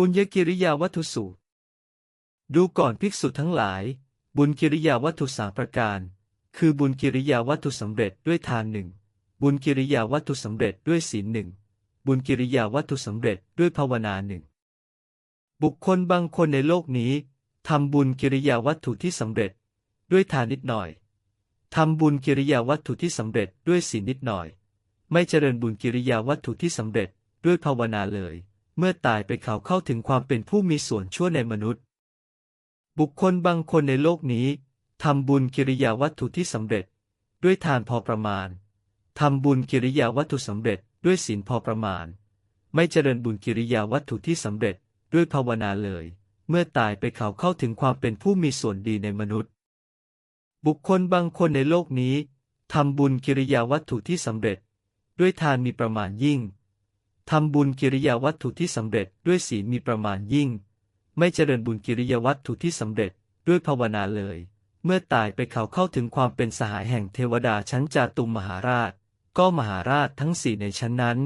ปุญญกิริยาวัตถุสูตร ดูก่อนภิกษุทั้งหลาย บุญกิริยาวัตถุสามประการ คือบุญกิริยาวัตถุสำเร็จด้วยทานหนึ่ง บุญกิริยาวัตถุสำเร็จด้วยศีลหนึ่ง บุญกิริยาวัตถุสำเร็จด้วยภาวนาหนึ่ง บุคคลบางคนในโลกนี้ทำบุญกิริยาวัตถุที่สำเร็จ ด้วยทานนิดหน่อยทำบุญกิริยาวัตถุที่สำเร็จด้วยศีลนิดหน่อย ไม่เจริญบุญกิริยาวัตถุที่สำเร็จด้วยภาวนาเลย เมื่อตายไปเขาเข้าถึงความเป็นผู้มีส่วนชั่วในมนุษย์ บุคคลบางคนในโลกนี้ทำบุญกิริยาวัตถุที่สำเร็จ ด้วยทานพอประมาณทำบุญกิริยาวัตถุสำเร็จ ด้วยศีลพอประมาณ ไม่เจริญบุญกิริยาวัตถุที่สำเร็จด้วยภาวนาเลย เมื่อตายไปเขาเข้าถึงความเป็นผู้มีส่วนดีในมนุษย์ บุคคลบางคนในโลกนี้ทำบุญกิริยาวัตถุที่สำเร็จ ด้วยทานมีประมาณยิ่ง ทำบุญกิริยาวัตถุที่สำเร็จด้วยศีลมีประมาณยิ่ง ไม่เจริญบุญกิริยาวัตถุที่สำเร็จด้วยภาวนาเลย เมื่อตายไปเขาเข้าถึงความเป็นสหายแห่งเทวดาชั้นจาตุมมหาราช ก็มหาราชทั้งสี่ในชั้นนั้น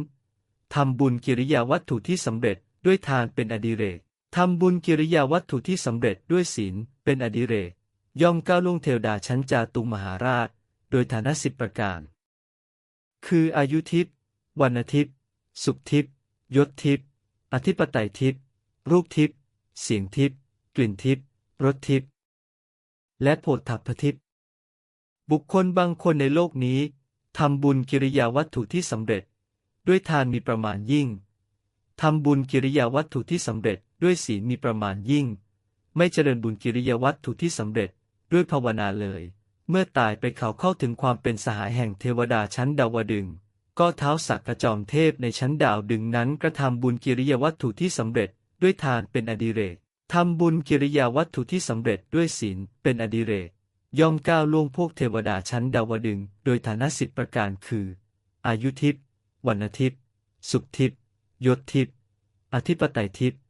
ทำบุญกิริยาวัตถุที่สำเร็จด้วยทานเป็นอดิเรกทำบุญกิริยาวัตถุที่สำเร็จด้วยศีลเป็นอดิเรก ย่อมก้าวล่วงเทวดาชั้นจาตุมมหาราช โดยฐานะสิบประการ คืออายุทิพย์วันทิพย์ สุขทิพย์ยศทิพย์อธิปไตยทิพย์รูปทิพย์เสียงทิพย์กลิ่นทิพย์รสทิพย์และโผฏฐัพพทิพย์บุคคลบางคนในโลกนี้ทำบุญกิริยาวัตถุที่สำเร็จ ด้วยทานมีประมาณยิ่งทำบุญกิริยาวัตถุที่สำเร็จ ด้วยศีลมีประมาณยิ่ง ไม่เจริญบุญกิริยาวัตถุที่สำเร็จด้วยภาวนาเลย เมื่อตายไปเขาเข้าถึงความเป็นสหายแห่งเทวดาชั้นดาวดึงส์ ก็เท้าสักกระจอมเทพในชั้นดาวดึงนั้นกระทำบุญกิริยาวัตถุที่สำเร็จด้วยทานเป็นอดิเรกทำบุญกิริยาวัตถุที่สำเร็จด้วยศีลเป็นอดิเรก ย่อมก้าวล่วงพวกเทวดาชั้นดาวดึง โดยฐานะสิบประการคือ อายุทิพย์วันทิพย์สุขทิพย์ยศทิพย์อธิปไตยทิพย์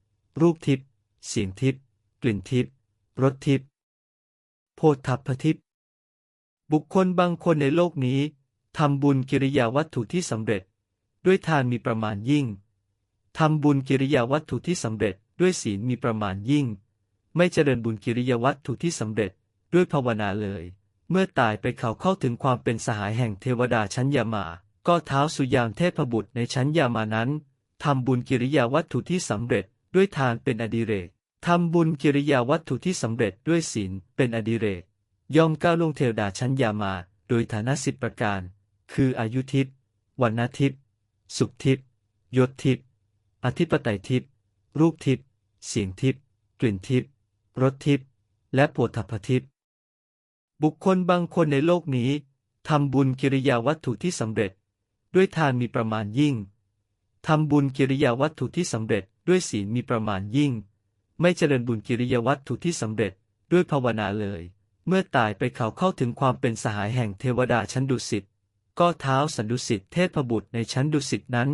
รูปทิพย์เสียงทิพย์กลิ่นทิพย์รสทิพย์โพธัพพทิพย์บุคคลบางคนในโลกนี้ ทำบุญกิริยาวัตถุที่สำเร็จ ด้วยทานมีประมาณยิ่ง ทำบุญกิริยาวัตถุที่สำเร็จ ด้วยศีลมีประมาณยิ่ง ไม่เจริญบุญกิริยาวัตถุที่สำเร็จ ด้วยภาวนาเลย เมื่อตายไปเขาเข้าถึงความเป็นสหายแห่งเทวดาชั้นยามา ก็เท้าสุยามเทพบุตรในชั้นยามานั้นทำบุญกิริยาวัตถุที่สำเร็จ ด้วยทานเป็นอดิเรกทำบุญกิริยาวัตถุที่สำเร็จด้วยศีลเป็นอดิเรกย่อมก้าวลงเทวดาชั้นยามา โดยฐานะสิบประการ คืออายุทิพย์วันทิพย์ สุขทิพย์ยศทิพย์อธิปไตยทิพย์รูปทิพย์เสียงทิพย์กลิ่นทิพย์รสทิพย์และโผฏฐัพพทิพย์บุคคลบางคนในโลกนี้ทำบุญกิริยาวัตถุที่สำเร็จ ด้วยทานมีประมาณยิ่งทำบุญกิริยาวัตถุที่สำเร็จ ด้วยศีลมีประมาณยิ่ง ไม่เจริญบุญกิริยาวัตถุที่สำเร็จ ด้วยภาวนาเลย เมื่อตายไปเขาเข้าถึงความเป็นสหายแห่งเทวดาชั้นดุสิต ก็เท้าสันดุสิตเทพบุตรในชั้นดุสิตนั้น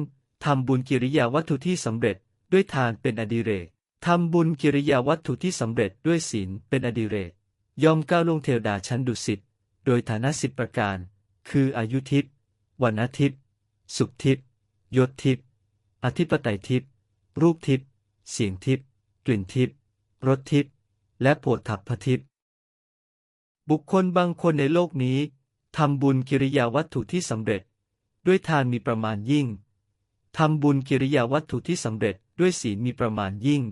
ทำบุญกิริยาวัตถุที่สำเร็จด้วยทานเป็นอดิเรกทำบุญกิริยาวัตถุที่สำเร็จด้วยศีลเป็นอดิเรกยอมก้าวลงเทวดาชั้นดุสิตโดยฐานะสิบประการ คืออายุทิพย์วันทิพย์สุขทิพย์ยศทิพย์อธิปไตยทิพย์รูปทิพย์เสียงทิพย์กลิ่นทิพย์รสทิพย์และโผฏฐัพพทิพย์บุคคลบางคนในโลกนี้ ทำบุญกิริยาวัตถุที่สำเร็จ ด้วยทานมีประมาณยิ่ง ทำบุญกิริยาวัตถุที่สำเร็จ ด้วยศีลมีประมาณยิ่ง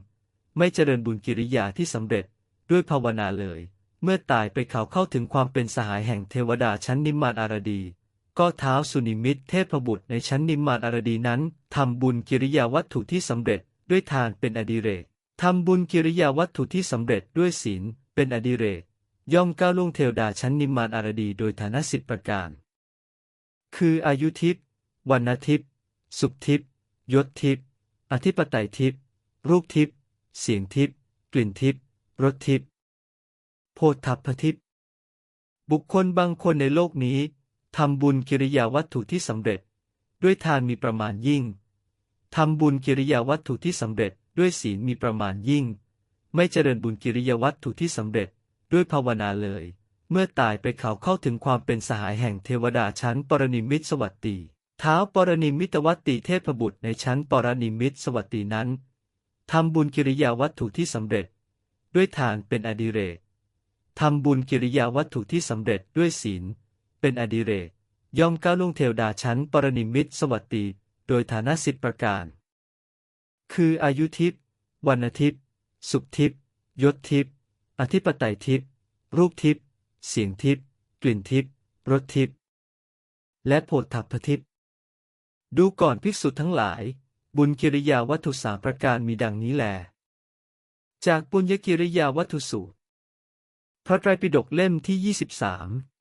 ไม่เจริญบุญกิริยาที่สำเร็จ ด้วยภาวนาเลย เมื่อตายไปเขาเข้าถึงความเป็นสหายแห่งเทวดาชั้นนิมมานอารดี ก็เท้าสุนิมิตเทพบุตรในชั้นนิมมานอารดีนั้นทำบุญกิริยาวัตถุที่สำเร็จ ด้วยทานเป็นอดิเรกทำบุญกิริยาวัตถุที่สำเร็จด้วยศีลเป็นอดิเรก ย่อมก้าวล่วงเทวดาชั้นนิมมานอารดีโดยฐานะสิบประการ คืออายุทิพย์วันทิพย์สุขทิพย์ยศทิพย์อธิปไตยทิพย์รูปทิพย์เสียงทิพย์กลิ่นทิพย์รสทิพย์โพธพพทิพย์บุคคลบางคนในโลกนี้ทำบุญกิริยาวัตถุที่สำเร็จ ด้วยทานมีประมาณยิ่งทำบุญกิริยาวัตถุที่สำเร็จ ด้วยศีลมีประมาณยิ่ง ไม่เจริญบุญกิริยาวัตถุที่สำเร็จ ด้วยภาวนาเลย เมื่อตายไปเขาเข้าถึงความเป็นสหายแห่งเทวดาชั้นปรนิมิตสวัสดีเท้าปรนิมิตวัตติเทพบุตรในชั้นปรนิมิตสวัสดีนั้นทำบุญกิริยาวัตถุที่สำเร็จ ด้วยทานเป็นอดิเรกทำบุญกิริยาวัตถุที่สำเร็จด้วยศีล เป็นอดิเรก ย่อมก้าวล่วงเทวดาชั้นปรนิมิตสวัสดีโดยฐานะสิบประการ คืออายุทิพย์วันทิพย์สุขทิพย์ยศทิพย์ อธิปไตยทิพย์รูปทิพย์เสียงทิพย์กลิ่นทิพย์รสทิพย์และโผฏฐัพพทิพย์ดูก่อนภิกษุทั้งหลาย บุญกิริยาวัตถุสามประการมีดังนี้แล จากปุญญกิริยาวัตถุสูตรพระไตรปิฎกเล่มที่ 23